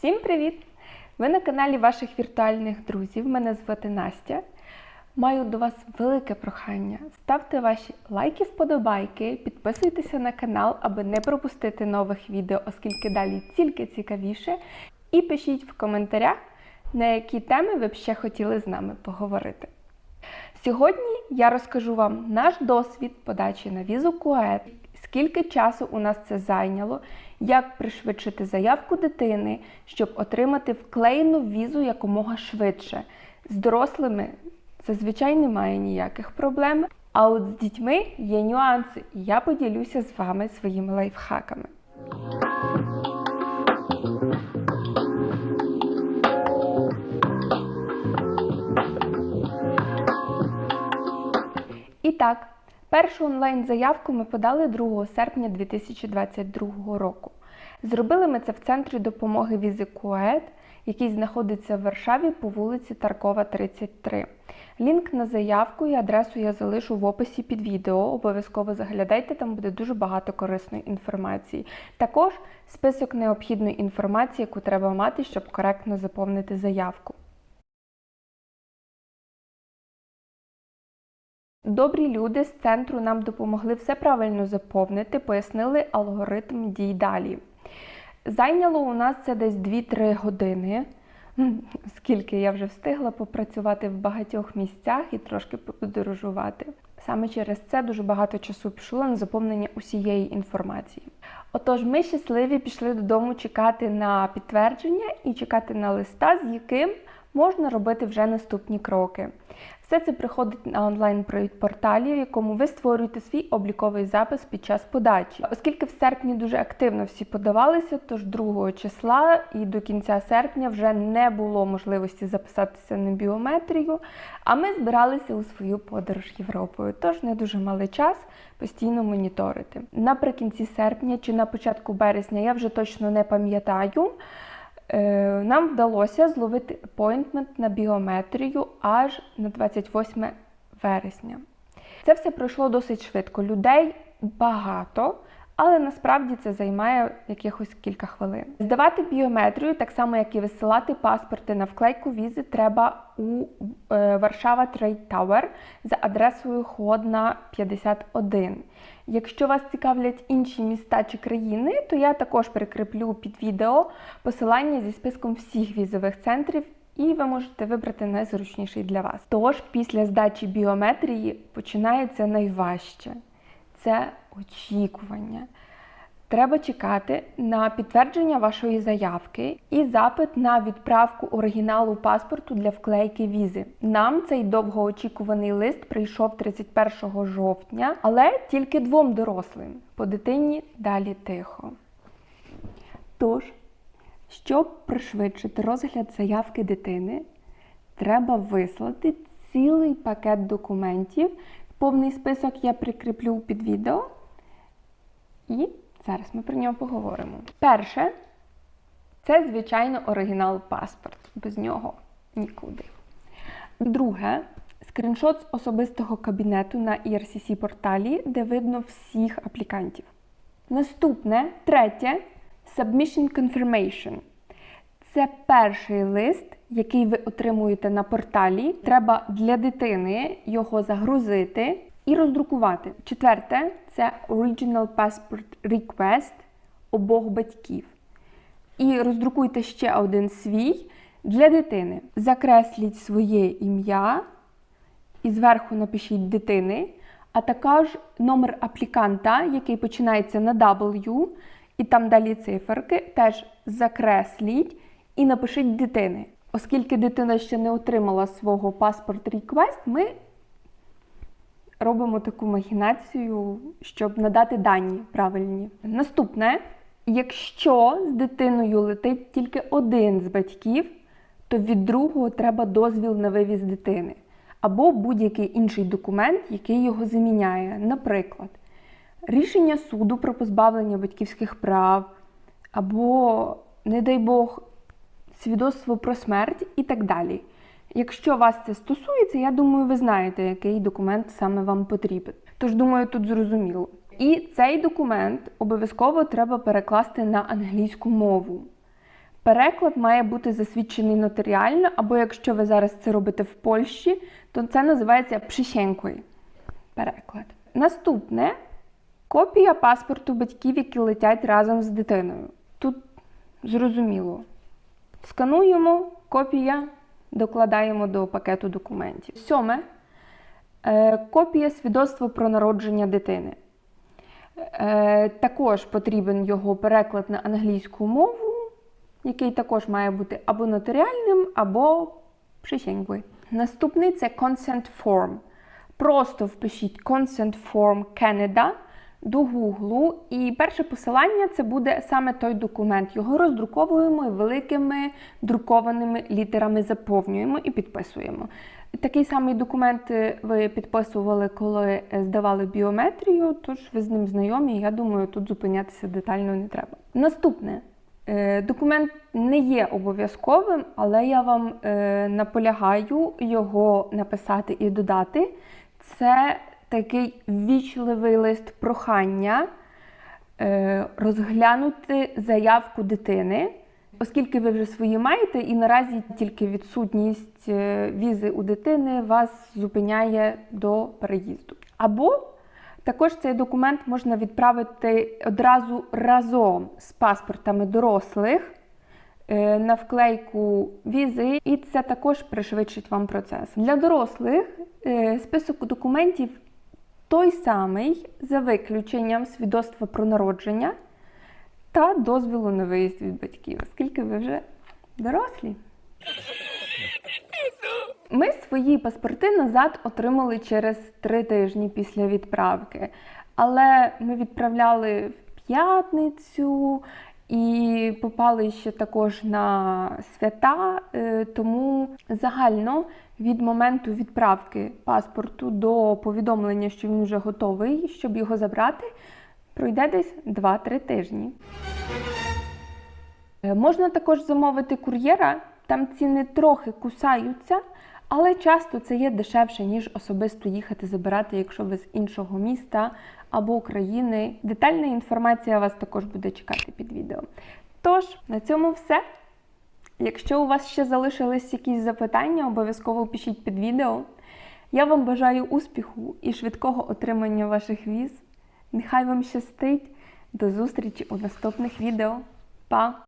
Всім привіт! Ви на каналі ваших віртуальних друзів. Мене звати Настя. Маю до вас велике прохання. Ставте ваші лайки, вподобайки, підписуйтеся на канал, аби не пропустити нових відео, оскільки далі тільки цікавіше. І пишіть в коментарях, на які теми ви б ще хотіли з нами поговорити. Сьогодні я розкажу вам наш досвід подачі на візу КУЕТ, скільки часу у нас це зайняло, як пришвидшити заявку дитини, щоб отримати вклеєну візу якомога швидше. З дорослими зазвичай немає ніяких проблем, а от з дітьми є нюанси, і я поділюся з вами своїми лайфхаками. Першу онлайн-заявку ми подали 2 серпня 2022 року. Зробили ми це в центрі допомоги візи КУЕД, який знаходиться в Варшаві по вулиці Таркова, 33. Лінк на заявку і адресу я залишу в описі під відео. Обов'язково заглядайте, там буде дуже багато корисної інформації. Також список необхідної інформації, яку треба мати, щоб коректно заповнити заявку. Добрі люди з центру нам допомогли все правильно заповнити, пояснили алгоритм дій далі. Зайняло у нас це десь 2-3 години, скільки я вже встигла попрацювати в багатьох місцях і трошки подорожувати. Саме через це дуже багато часу пішло на заповнення усієї інформації. Отож, ми щасливі пішли додому чекати на підтвердження і чекати на листа, з яким можна робити вже наступні кроки. Все це приходить на онлайн-порталі, в якому ви створюєте свій обліковий запис під час подачі. Оскільки в серпні дуже активно всі подавалися, тож 2 числа і до кінця серпня вже не було можливості записатися на біометрію, а ми збиралися у свою подорож Європою, тож не дуже мали час постійно моніторити. Наприкінці серпня чи на початку березня я вже точно не пам'ятаю. Нам вдалося зловити апойнтмент на біометрію аж на 28 вересня. Це все пройшло досить швидко. Людей багато, але насправді це займає якихось кілька хвилин. Здавати біометрію, так само як і висилати паспорти на вклейку візи, треба у Варшава Трейд Тауер за адресою Ходна 51. Якщо вас цікавлять інші міста чи країни, то я також прикріплю під відео посилання зі списком всіх візових центрів, і ви можете вибрати найзручніший для вас. Тож, після здачі біометрії починається найважче це очікування. Треба чекати на підтвердження вашої заявки і запит на відправку оригіналу паспорту для вклейки візи. Нам цей довгоочікуваний лист прийшов 31 жовтня, але тільки двом дорослим. По дитині далі тихо. Тож, щоб пришвидшити розгляд заявки дитини, треба вислати цілий пакет документів. Повний список я прикріплю під відео. І Зараз ми про нього поговоримо. Перше, це, звичайно, оригінал паспорт. Без нього нікуди. Друге, скріншот з особистого кабінету на ERCC порталі, де видно всіх аплікантів. Наступне, третє, Submission Confirmation. Це перший лист, який ви отримуєте на порталі. Треба для дитини його загрузити і роздрукувати. Четверте це Original Passport Request обох батьків. І роздрукуйте ще один свій для дитини. Закресліть своє ім'я і зверху напишіть дитини, а також номер апліканта, який починається на W, і там далі циферки, теж закресліть і напишіть дитини. Оскільки дитина ще не отримала свого паспорт request, ми робимо таку махінацію, щоб надати дані правильні. Наступне, якщо з дитиною летить тільки один з батьків, то від другого треба дозвіл на вивіз дитини. Або будь-який інший документ, який його заміняє. Наприклад, рішення суду про позбавлення батьківських прав, або, не дай Бог, свідоцтво про смерть і так далі. Якщо вас це стосується, я думаю, ви знаєте, який документ саме вам потрібен. Тож, думаю, тут зрозуміло. І цей документ обов'язково треба перекласти на англійську мову. Переклад має бути засвідчений нотаріально, або якщо ви зараз це робите в Польщі, то це називається «przysięgły» переклад. Наступне копія паспорту батьків, які летять разом з дитиною. Тут зрозуміло. Скануємо, копія, докладаємо до пакету документів. Сьоме е, копія свідоцтва про народження дитини. Е, також потрібен його переклад на англійську мову, який також має бути або нотаріальним, або przysięgły. Наступний це consent form. Просто впишіть consent form Canada до Google, і перше посилання це буде саме той документ. Його роздруковуємо і великими друкованими літерами заповнюємо і підписуємо. Такий самий документ е, ви підписували, коли е, здавали біометрію, тож ви з ним знайомі. Я думаю, тут зупинятися детально не треба. Наступне. Е, Документ не є обов'язковим, але я вам наполягаю його написати і додати. Це такий ввічливий лист прохання е, розглянути заявку дитини, оскільки ви вже свої маєте, і наразі тільки відсутність е, візи у дитини вас зупиняє до переїзду. Або також цей документ можна відправити одразу разом з паспортами дорослих е, на вклейку візи, і це також пришвидшить вам процес. Для дорослих список документів той самий за виключенням свідоцтва про народження та дозволу на виїзд від батьків, оскільки ви вже дорослі. Ми свої паспорти назад отримали через три тижні після відправки. Але ми відправляли в п'ятницю і попали ще також на свята, е, тому загально від моменту відправки паспорту до повідомлення, що він вже готовий, щоб його забрати, пройде десь 2-3 тижні. Е, Можна також замовити кур'єра, там ціни трохи кусаються, але часто це є дешевше, ніж особисто їхати забирати, якщо ви з іншого міста або України. Детальна інформація вас також буде чекати під відео. Тож, на цьому все. Якщо у вас ще залишились якісь запитання, обов'язково пишіть під відео. Я вам бажаю успіху і швидкого отримання ваших віз. Нехай вам щастить! До зустрічі у наступних відео. Па!